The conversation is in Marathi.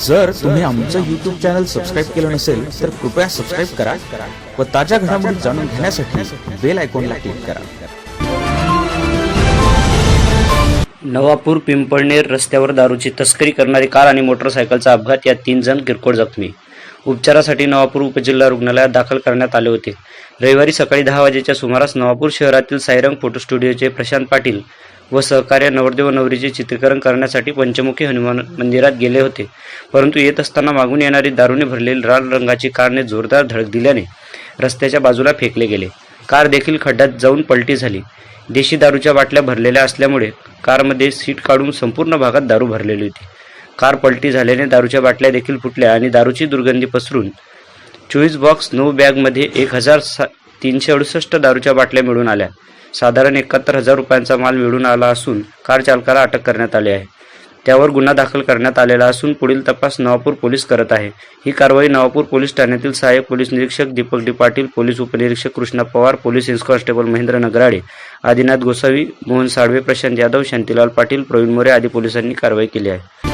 जर तुम्ही आमचं यूट्यूब चॅनल सबस्क्राईब केलं नसेल तर कृपया सबस्क्राईब करा व ताज्या घडामोडी जाणून घेण्यासाठी बेल आयकॉनला क्लिक करा. नवापूर पिंपळनेर रस्त्यावर दारूची तस्करी करणारी कार आणि मोटरसायकलचा अपघात यात तीन जण किरकोळ जखमी. उपचारासाठी नवापूर उपजिल्हा रुग्णालयात दाखल करण्यात आले होते. रविवारी सकाळी दहा वाजेच्या सुमारास नवापूर शहरातील सायरंग फोटो स्टुडिओचे प्रशांत पाटील व सहकार्य नवरदेव नवरीचे चित्रीकरण करण्यासाठी पंचमुखी हनुमान मंदिरात गेले होते. परंतु येत असताना मागून येणारी दारूने भरलेली लाल रंगाची कारने जोरदार धडक दिल्याने रस्त्याच्या बाजूला फेकले गेले. कार देखील खड्ड्यात जाऊन पलटी झाली. देशी दारूच्या बाटल्या भरलेल्या असल्यामुळे कारमध्ये सीट काढून संपूर्ण भागात दारू भरलेली होती. कार पलटी झाल्याने दारूच्या बाटल्या देखील फुटल्या आणि दारूची दुर्गंधी पसरून चोवीस बॉक्स नो बॅगमध्ये एक हजार सा तीनशे अडुसष्ट दारूच्या बाटल्या मिळून आल्या. साधारण एकाहत्तर हजार रुपयांचा माल मिळून आला असून कार चालकाला अटक करण्यात आली आहे. त्यावर गुन्हा दाखल करण्यात आलेला असून पुढील तपास नवापूर पोलीस करत आहे. ही कारवाई नवापूर पोलीस ठाण्यातील सहाय्यक पोलीस निरीक्षक दीपक डी पाटील पोलीस उपनिरीक्षक कृष्णा पवार पोलीस इन्स्कॉन्स्टेबल महेंद्र नगराडे आदिनाथ गोसावी मोहन साळवे प्रशांत यादव शांतीलाल पाटील प्रवीण मोरे आदी पोलिसांनी कारवाई केली आहे.